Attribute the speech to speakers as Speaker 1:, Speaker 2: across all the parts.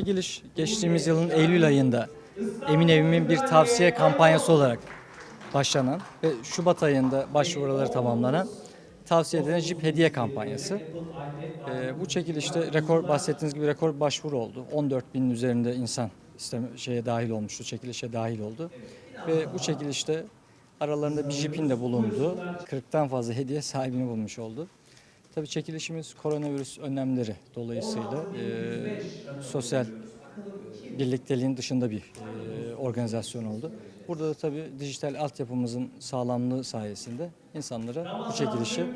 Speaker 1: çekiliş geçtiğimiz yılın Eylül ayında Emin Evimin bir tavsiye kampanyası olarak başlanan ve Şubat ayında başvuruları tamamlanan tavsiye edilen Jeep hediye kampanyası. Ee, bu çekilişte rekor bahsettiğiniz gibi rekor başvuru oldu. 14 binin üzerinde insan isteme, şeye dahil olmuştu, çekilişe dahil oldu. Ve bu çekilişte aralarında bir Jeep'in de bulunduğu 40'tan fazla hediye sahibini bulmuş oldu. Tabii çekilişimiz koronavirüs önlemleri dolayısıyla e, sosyal birlikteliğin dışında bir e, organizasyon oldu. Burada da tabii dijital altyapımızın sağlamlığı sayesinde insanlara bu çekilişi e,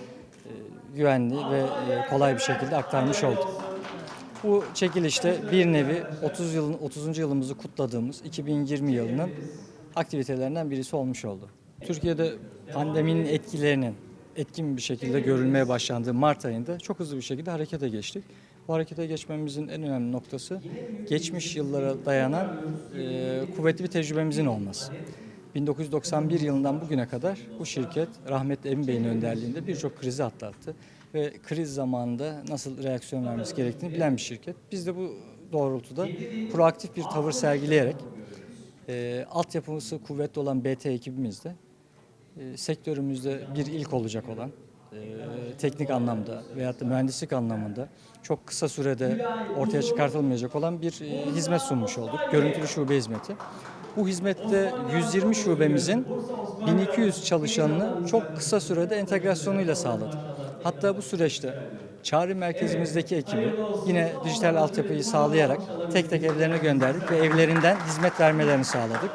Speaker 1: güvenli ve e, kolay bir şekilde aktarmış olduk. Bu çekilişte bir nevi 30 yılın 30. yılımızı kutladığımız 2020 yılının aktivitelerinden birisi olmuş oldu. Türkiye'de pandeminin etkilerinin etkin bir şekilde görülmeye başlandığı Mart ayında çok hızlı bir şekilde harekete geçtik. Bu harekete geçmemizin en önemli noktası geçmiş yıllara dayanan e, kuvvetli bir tecrübemizin olması. 1991 yılından bugüne kadar bu şirket rahmetli Emin Bey'in önderliğinde birçok krizi atlattı ve kriz zamanında nasıl reaksiyon vermesi gerektiğini bilen bir şirket. Biz de bu doğrultuda proaktif bir tavır sergileyerek e, altyapısı kuvvetli olan BT ekibimizde e, sektörümüzde bir ilk olacak olan e, teknik anlamda veyahut da mühendislik anlamında çok kısa sürede ortaya çıkartılmayacak olan bir e, hizmet sunmuş olduk. Görüntülü şube hizmeti. Bu hizmette 120 şubemizin 1200 çalışanını çok kısa sürede entegrasyonuyla sağladık. Hatta bu süreçte çağrı merkezimizdeki ekibi yine dijital altyapıyı sağlayarak tek tek evlerine gönderdik ve evlerinden hizmet vermelerini sağladık.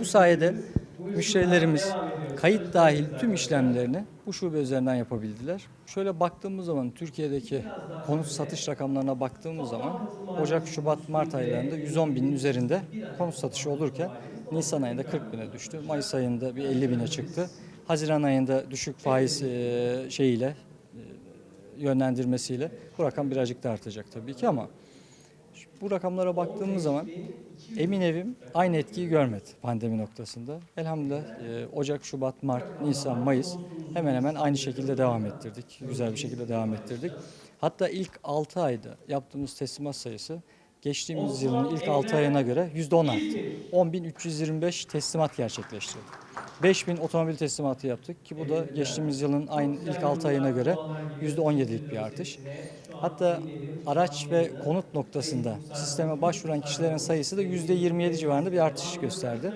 Speaker 1: Bu sayede müşterilerimiz kayıt dahil tüm işlemlerini bu şube üzerinden yapabildiler. Şöyle baktığımız zaman Türkiye'deki konut satış rakamlarına baktığımız zaman Ocak, Şubat, Mart aylarında 110 binin üzerinde konut satışı olurken Nisan ayında 40 bine düştü. Mayıs ayında bir 50 bine çıktı. Haziran ayında düşük faiz e, şeyiyle e, yönlendirmesiyle bu rakam birazcık da artacak tabii ki ama bu rakamlara baktığımız zaman emin evim aynı etkiyi görmedi pandemi noktasında. Elhamdülillah e, Ocak, Şubat, Mart, Nisan, Mayıs hemen hemen aynı şekilde devam ettirdik. Güzel bir şekilde devam ettirdik. Hatta ilk 6 ayda yaptığımız teslimat sayısı geçtiğimiz yılın ilk 6 ayına göre %10 arttı. 10.325 teslimat gerçekleştirdik. 5000 otomobil teslimatı yaptık ki bu da geçtiğimiz yılın aynı ilk 6 ayına göre %17'lik bir artış. Hatta araç ve konut noktasında sisteme başvuran kişilerin sayısı da %27 civarında bir artış gösterdi.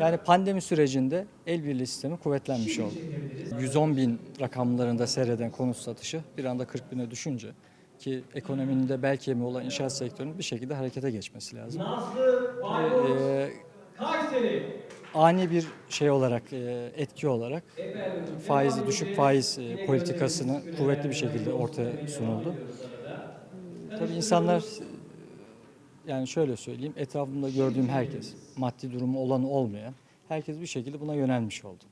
Speaker 1: Yani pandemi sürecinde el birliği sistemi kuvvetlenmiş oldu. 110 bin rakamlarında seyreden konut satışı bir anda 40 bine düşünce ki ekonominin de bel kemiği olan inşaat sektörünün bir şekilde harekete geçmesi lazım. Ee, ani bir şey olarak, e, etki olarak faizi düşük faiz e, politikasını kuvvetli bir şekilde ortaya sunuldu. Tabii insanlar yani şöyle söyleyeyim etrafımda gördüğüm herkes maddi durumu olan olmayan herkes bir şekilde buna yönelmiş oldu.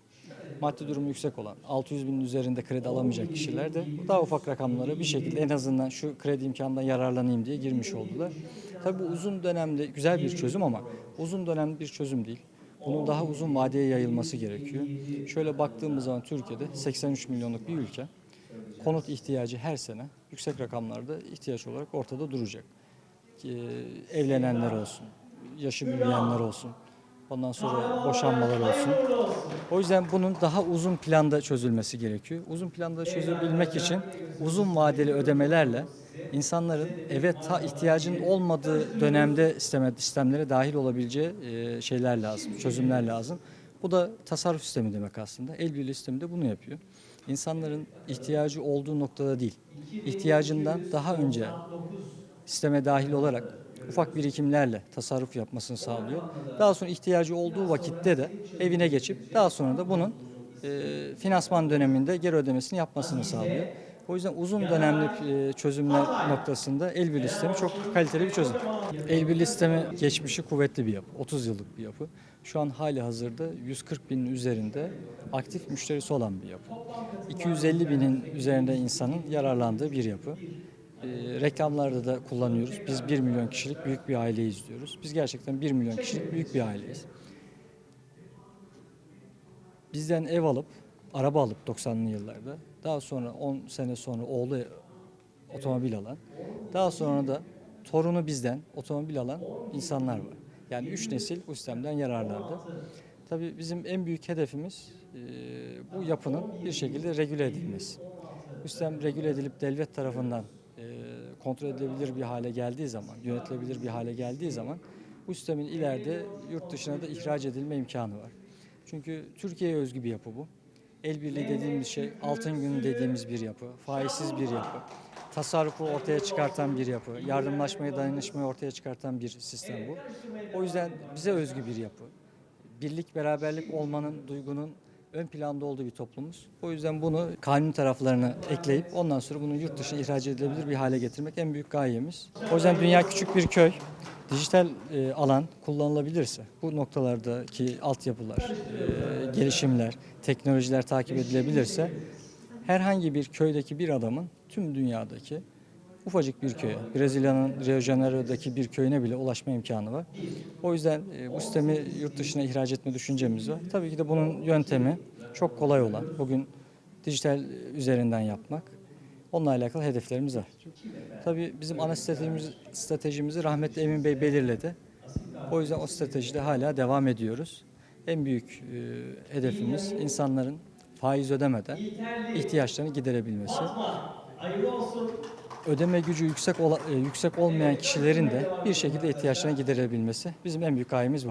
Speaker 1: Maddi durumu yüksek olan 600 binin üzerinde kredi alamayacak kişiler de daha ufak rakamlara bir şekilde en azından şu kredi imkanından yararlanayım diye girmiş oldular. Tabii bu uzun dönemde güzel bir çözüm ama uzun dönemli bir çözüm değil. Bunun daha uzun vadeye yayılması gerekiyor. Şöyle baktığımız zaman Türkiye'de 83 milyonluk bir ülke. Konut ihtiyacı her sene yüksek rakamlarda ihtiyaç olarak ortada duracak. Ee, evlenenler olsun, yaşı büyüyenler olsun, ondan sonra boşanmalar olsun. O yüzden bunun daha uzun planda çözülmesi gerekiyor. Uzun planda çözülebilmek için uzun vadeli ödemelerle insanların eve ta ihtiyacın olmadığı dönemde sistemlere dahil olabileceği e, şeyler lazım, çözümler lazım. Bu da tasarruf sistemi demek aslında. El birliği sistemi de bunu yapıyor. İnsanların ihtiyacı olduğu noktada değil, ihtiyacından daha önce sisteme dahil olarak ufak birikimlerle tasarruf yapmasını sağlıyor. Daha sonra ihtiyacı olduğu vakitte de evine geçip daha sonra da bunun e, finansman döneminde geri ödemesini yapmasını sağlıyor. O yüzden uzun dönemli e, çözümler noktasında el birliği sistemi çok kaliteli bir çözüm. El birliği sistemi geçmişi kuvvetli bir yapı. 30 yıllık bir yapı. Şu an hali hazırda 140 binin üzerinde aktif müşterisi olan bir yapı. 250 binin üzerinde insanın yararlandığı bir yapı. E, reklamlarda da kullanıyoruz. Biz 1 milyon kişilik büyük bir aileyiz diyoruz. Biz gerçekten 1 milyon kişilik büyük bir aileyiz. Bizden ev alıp, araba alıp 90'lı yıllarda, daha sonra 10 sene sonra oğlu otomobil alan, daha sonra da torunu bizden otomobil alan insanlar var. Yani üç nesil bu sistemden yararlandı. Tabii bizim en büyük hedefimiz e, bu yapının bir şekilde regüle edilmesi. Bu sistem regüle edilip devlet tarafından kontrol edilebilir bir hale geldiği zaman, yönetilebilir bir hale geldiği zaman bu sistemin ileride yurt dışına da ihraç edilme imkanı var. Çünkü Türkiye'ye özgü bir yapı bu. El birliği dediğimiz şey altın günü dediğimiz bir yapı, faizsiz bir yapı. Tasarrufu ortaya çıkartan bir yapı, yardımlaşmayı, dayanışmayı ortaya çıkartan bir sistem bu. O yüzden bize özgü bir yapı. Birlik, beraberlik olmanın, duygunun ön planda olduğu bir toplumuz. O yüzden bunu kanun taraflarına ekleyip ondan sonra bunu yurt dışına ihraç edilebilir bir hale getirmek en büyük gayemiz. O yüzden dünya küçük bir köy. Dijital e, alan kullanılabilirse bu noktalardaki altyapılar, e, gelişimler, teknolojiler takip edilebilirse herhangi bir köydeki bir adamın tüm dünyadaki ufacık bir köye, Brezilya'nın Rio Janeiro'daki bir köyüne bile ulaşma imkanı var. O yüzden e, bu sistemi yurt dışına ihraç etme düşüncemiz var. Tabii ki de bunun yöntemi çok kolay olan, bugün dijital üzerinden yapmak. Onunla alakalı hedeflerimiz var. Tabii bizim ana stratejimiz, stratejimizi rahmetli Emin Bey belirledi. O yüzden o stratejide hala devam ediyoruz. En büyük e, hedefimiz insanların faiz ödemeden ihtiyaçlarını giderebilmesi. Ödeme gücü yüksek ola- e, yüksek olmayan kişilerin de bir şekilde ihtiyaçlarını giderebilmesi bizim en büyük gayemiz bu.